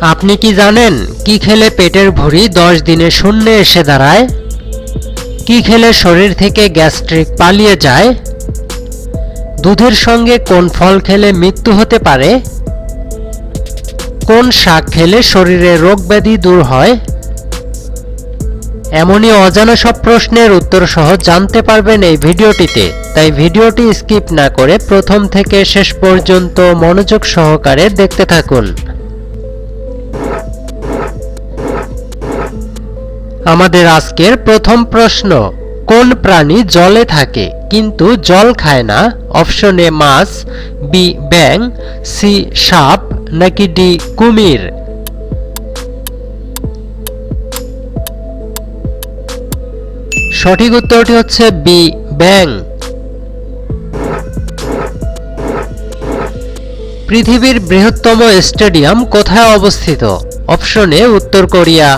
আপনি কি জানেন কি খেলে পেটের ভুঁড়ি দশ দিনে শূন্যে এসে দাঁড়ায়? কি খেলে শরীর থেকে গ্যাস্ট্রিক পালিয়ে যায়? দুধের সঙ্গে কোন ফল খেলে মৃত্যু হতে পারে? কোন শাক খেলে শরীরে রোগ ব্যাধি দূর হয়? এমনই অজানা সব প্রশ্নের উত্তর সহ জানতে পারবেন এই ভিডিওটিতে। তাই ভিডিওটি স্কিপ না করে প্রথম থেকে শেষ পর্যন্ত মনোযোগ সহকারে দেখতে থাকুন। আমাদের আজকের প্রথম প্রশ্ন, কোন প্রাণী জলে থাকে কিন্তু জল খায় না? অপশন এ মাছ, বি ব্যাং সি সাপ, নাকি ডি কুমির? সঠিক উত্তরটি হচ্ছে বি ব্যাং পৃথিবীর বৃহত্তম স্টেডিয়াম কোথায় অবস্থিত? অপশন এ উত্তর Korea.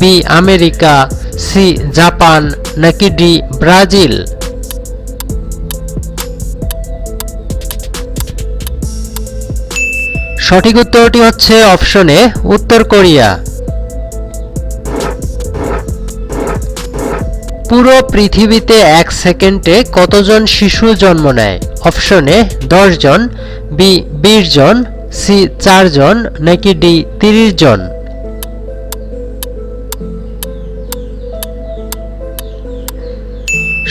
B America C Japan নাকি ডি ব্রাজিল সঠিক উত্তরটি হচ্ছে অপশনে উত্তর কোরিয়া। পুরো পৃথিবীতে এক সেকেন্ডে কতজন শিশু জন্ম নেয়? অপশনে দশ জন বি বিশ জন সি চারজন নাকি ডি তিরিশ জন?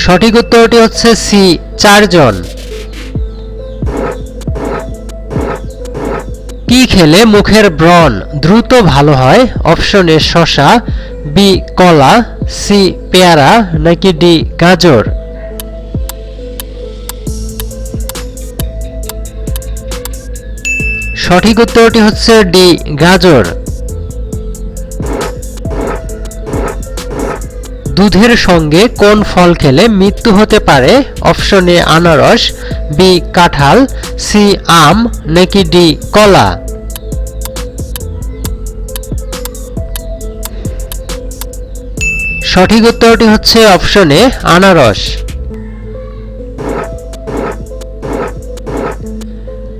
সঠিক উত্তরটি হচ্ছে সি, চারজন। কি খেলে মুখের ব্রণ দ্রুত ভালো হয়? অপশন এ শশা, বি, কলা, সি, পেয়ারা, নাকি ডি, গাজর? সঠিক উত্তরটি হচ্ছে ডি, গাজর। দুধের সঙ্গে কোন ফল খেলে মৃত্যু হতে পারে? অপশন এ, আনারস, বি, কাঁঠাল, সি, আম, নাকি ডি, কলা? সঠিক উত্তরটি হচ্ছে অপশনে আনারস।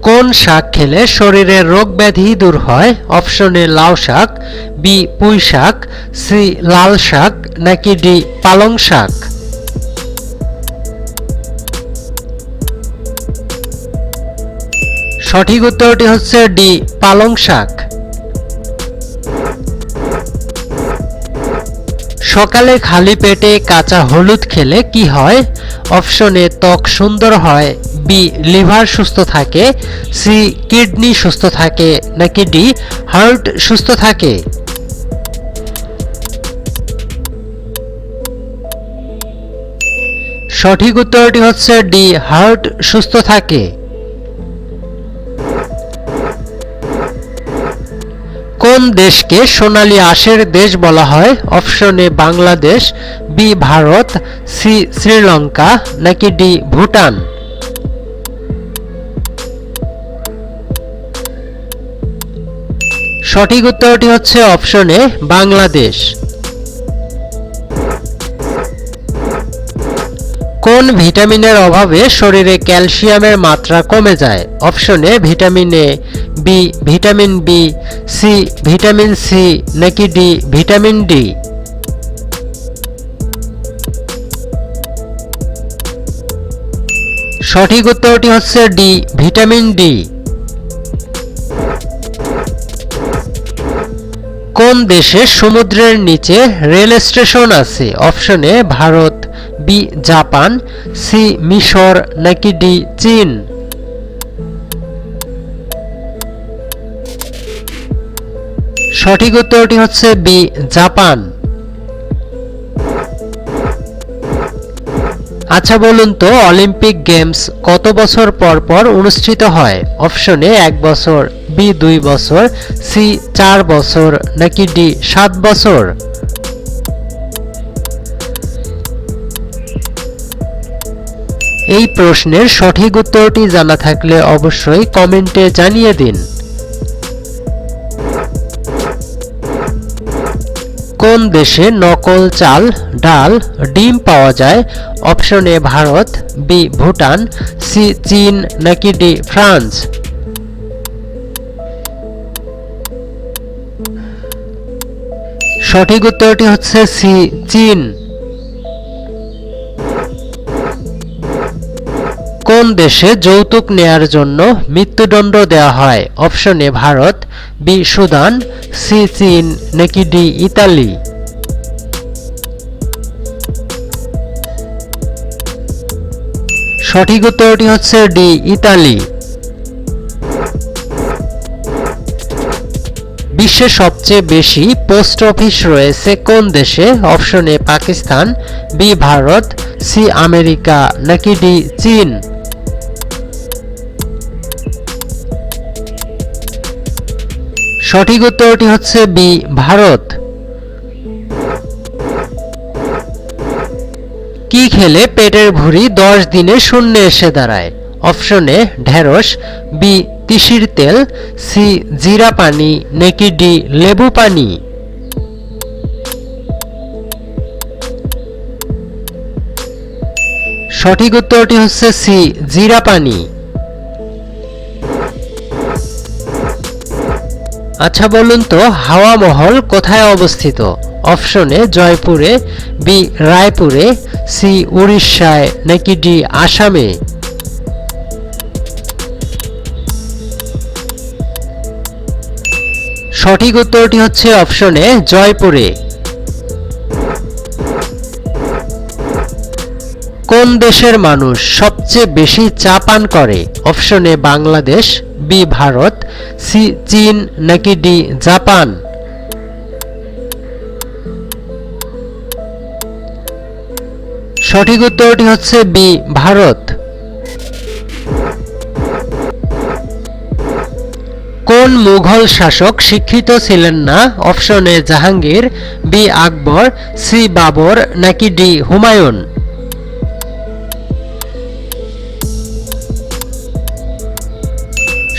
কোন শাক খেলে শরীরের রোগ ব্যাধি দূর হয়? অপশনে লাউ শাক বি পুঁই শাক সি লাল শাক, নাকি ডি পালং শাক? সঠিক উত্তরটি হচ্ছে ডি পালং শাক। সকালে খালি পেটে কাঁচা হলুদ খেলে কি হয়? অপশনে ত্বক সুন্দর হয়। বি, লিভার সুস্থ থাকে, সি, কিডনি সুস্থ থাকে, নাকি ডি, হার্ট সুস্থ থাকে? সঠিক উত্তরটি হচ্ছে ডি, হার্ট সুস্থ থাকে। কোন দেশকে সোনালী আঁশের দেশ বলা হয়? Option A, Bangladesh, B, Bharat, C, Sri Lanka, নাকি ডি, ভুটান? সঠিক উত্তরটি হচ্ছে অপশনে বাংলাদেশ। কোন ভিটামিনের অভাবে শরীরে ক্যালসিয়ামের মাত্রা কমে যায়? অপশনে vitamin A B vitamin B C vitamin C নাকি ডি ভিটামিন ডি সঠিক উত্তরটি হচ্ছে ডি ভিটামিন ডি কোন দেশে সমুদ্রের নিচে রেল স্টেশন আছে? অপশনে ভারত, বি, জাপান, সি, মিশর, নাকি ডি, চীন? সঠিক উত্তরটি হচ্ছে বি, জাপান। আচ্ছা বলুন তো, অলিম্পিক গেমস কত বছর পর পর অনুষ্ঠিত হয়? অপশনে এক বছর। বি দুই বছর, সি চার বছর, নাকি ডি সাত বছর? এই প্রশ্নের সঠিক উত্তরটি জানা থাকলে অবশ্যই কমেন্টে জানিয়ে দিন। কোন দেশে নকল চাল, ডাল, ডিম পাওয়া যায়? Option A Bharat, B Bhutan, C চীন, নাকি ডি ফ্রান্স? সঠিক উত্তরটি হচ্ছে সি চীন। কোন দেশে যৌতুক নেয়ার জন্য মৃত্যুদণ্ড দেওয়া হয়? Option A Bharat, B Sudan, C চীন, নাকি ডি ইতালি? সঠিক উত্তরটি হচ্ছে ডি ইতালি। বিশ্বের সবচেয়ে বেশি পোস্ট অফিস রয়েছে কোন দেশে? Option A Pakistan, B Bharat, C America, নাকি ডি চীন? সঠিক উত্তরটি হচ্ছে বি, ভারত। কি খেলে পেটের ভুঁড়ি দশ দিনে শূন্যে এসে দাঁড়ায়? অপশনে ঢেঁড়স, বি তিসির তেল, সি জিরা পানি, নাকি ডি লেবু পানি। সঠিক উত্তরটি হচ্ছে সি জিরা পানি। আচ্ছা বলুন তো, হাওয়া মহল কোথায় অবস্থিত? অপশনে জয়পুরে, বি, রায়পুরে, সি, উড়িষ্যায়, নাকি ডি, আসামে। সঠিক উত্তরটি হচ্ছে অপশনে জয়পুরে। কোন দেশের মানুষ সবচেয়ে বেশি চা পান করে? অপশনে বাংলাদেশ বি ভারত সি চীন, নাকি ডি জাপান? সঠিক উত্তরটি হচ্ছে বি ভারত। কোন মুঘল শাসক শিক্ষিত ছিলেন না? Option A Jahangir, B Akbar, C Babur, নাকি ডি হুমায়ুন?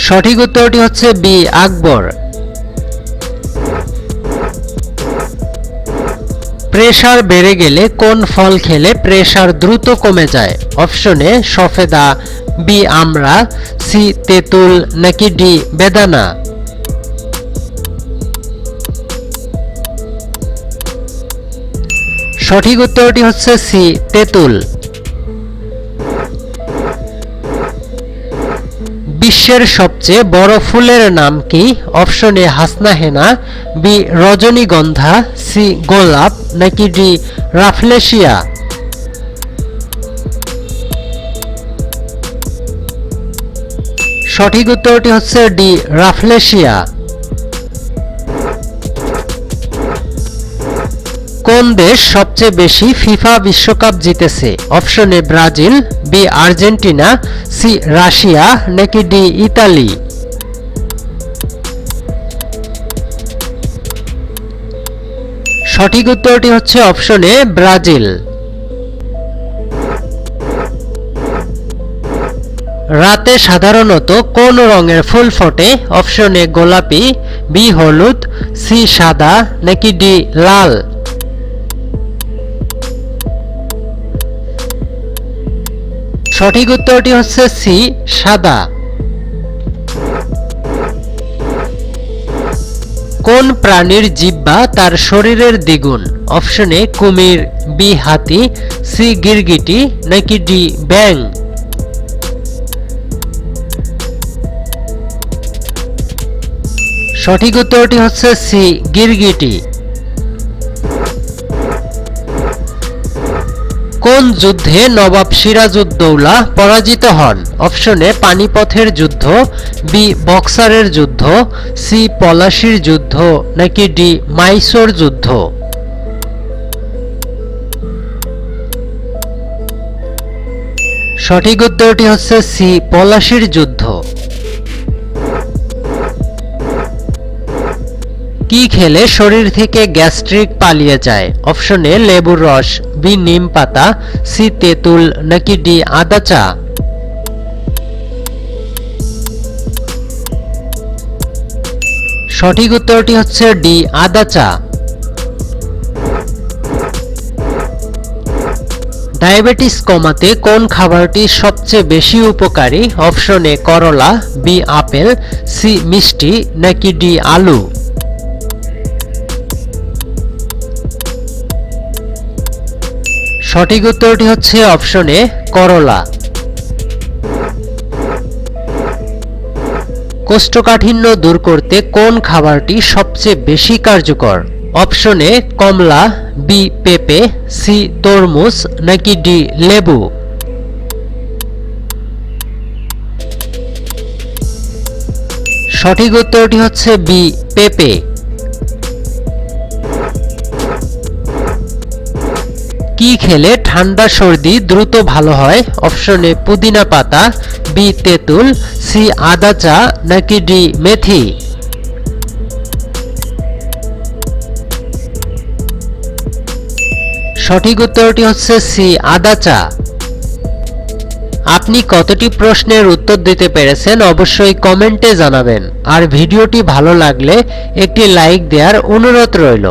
সঠিক উত্তরটি হচ্ছে বি আকবর। প্রেশার বেড়ে গেলে কোন ফল খেলে প্রেশার দ্রুত কমে যায়? অপশনে সফেদা, বি আমরা সি, তেঁতুল, নাকি ডি, বেদানা? সঠিক উত্তরটি হচ্ছে সি, তেঁতুল। বিশ্বের সবচেয়ে বড় ফুলের নাম কি? অপশনে হাসনা হেনা বি, রজনীগন্ধা, সি, গোলাপ নাকি ডি রাফলেশিয়া? সঠিক উত্তরটি হচ্ছে ডি রাফলেশিয়া। কোন দেশ সবচেয়ে বেশি ফিফা বিশ্বকাপ জিতেছে? অপশনে Brazil, B Argentina, C Russia, নাকি ডি ইতালি? সঠিক উত্তরটি হচ্ছে অপশনে ব্রাজিল। রাতে সাধারণত কোন রঙের ফুল ফোটে? অপশনে গোলাপি, বি, হলুদ, সি, সাদা, নাকি ডি, লাল। সঠিক উত্তরটি হচ্ছে সি, সাদা। কোন প্রাণীর জিব্বা তার শরীরের দ্বিগুণ? অপশনে কুমির, বি, হাতি, সি, গিরগিটি, নাকি ডি ব্যাং সঠিক উত্তরটি হচ্ছে সি, গিরগিটি। কোন যুদ্ধে নবাব সিরাজউদ্দৌলা পরাজিত হন? অপশনে পানিপথের যুদ্ধ বি বক্সারের যুদ্ধ সি পলাশির যুদ্ধ, নাকি ডি মাইসোর যুদ্ধ? সঠিক উত্তরটি হচ্ছে সি পলাশির যুদ্ধ। কি খেলে শরীর থেকে গ্যাস্ট্রিক পালিয়ে যায়? অপশনে লেবুর রস। বি নিম পাতা, সি তেঁতুল, নাকি ডি আদা চা? সঠিক উত্তরটি হচ্ছে ডি আদা চা। ডায়াবেটিস কমাতে কোন খাবারটি সবচেয়ে বেশি উপকারী? অপশনে করলা, বি আপেল, সি মিষ্টি, নাকি ডি আলু? সঠিক উত্তরটি হচ্ছে অপশনে করলা। কোষ্ঠকাঠিন্য দূর করতে কোন খাবারটি সবচেয়ে বেশি কার্যকর? অপশনে কমলা, বি, পেঁপে, সি, তরমুজ, নাকি ডি, লেবু? সঠিক উত্তরটি হচ্ছে বি, পেঁপে। কি খেলে ঠান্ডা সর্দি দ্রুত ভালো হয়? অপশনে পুদিনা পাতা, বি, তেঁতুল, সি, আদা চা, নাকি ডি, মেথি? সঠিক উত্তরটি হচ্ছে সি, আদা চা। আপনি কতটি প্রশ্নের উত্তর দিতে পেরেছেন অবশ্যই কমেন্টে জানাবেন। আর ভিডিওটি ভালো লাগলে একটি লাইক দেওয়ার অনুরোধ রইল।